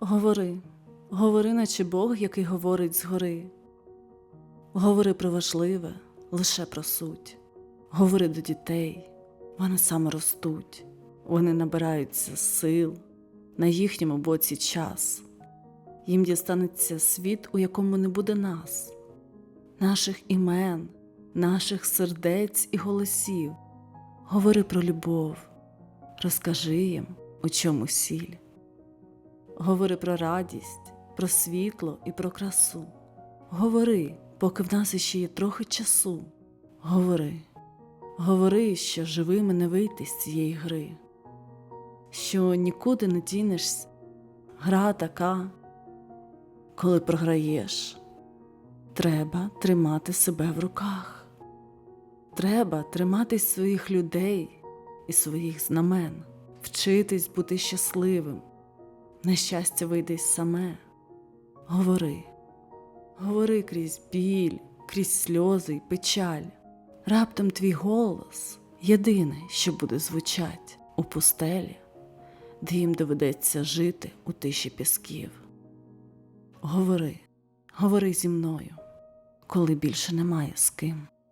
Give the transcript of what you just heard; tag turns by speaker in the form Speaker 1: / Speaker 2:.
Speaker 1: Говори, говори, наче Бог, який говорить згори. Говори про важливе, лише про суть. Говори до дітей, вони саме ростуть, вони набираються сил, на їхньому боці час. Їм дістанеться світ, у якому не буде нас, наших імен, наших сердець і голосів. Говори про любов, розкажи їм, у чому сіль. Говори про радість, про світло і про красу. Говори, поки в нас іще є трохи часу. Говори, говори, що живими не вийти з цієї гри, що нікуди не дінешся. Гра така, коли програєш, треба тримати себе в руках. Треба триматись своїх людей і своїх знамен, вчитись бути щасливим. Нещастя вийде й саме. Говори, говори крізь біль, крізь сльози й печаль. Раптом твій голос єдине, що буде звучать у пустелі, де їм доведеться жити у тиші пісків. Говори, говори зі мною, коли більше немає з ким.